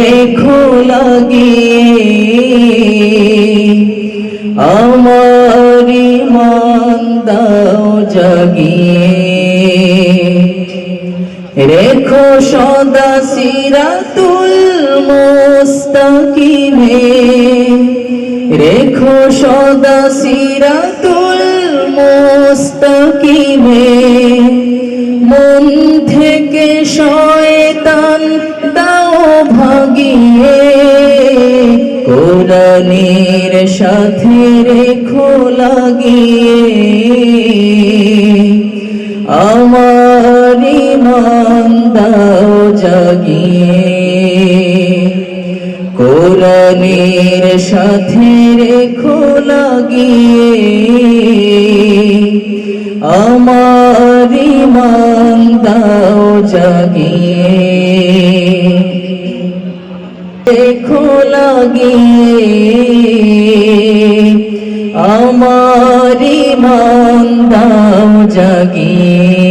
রেখো লাগিয়ে আমার ইমান দাও জাগিয়ে। রেখো সদা সিরাতুল মুস্তাকিমে। রেখো সদা সিরাতুল মুস্তাকিমে। মন থেকে দাও ভাগিয়ে কোরআনের সাথে রেখো লাগিয়ে। আমার ইমান দাও জাগিয়ে। কোরআনের সাথে রেখো লাগিয়ে। আমার ইমান দাও জাগিয়ে। দেখো লাগে আমারি মন দাও জাগিয়ে।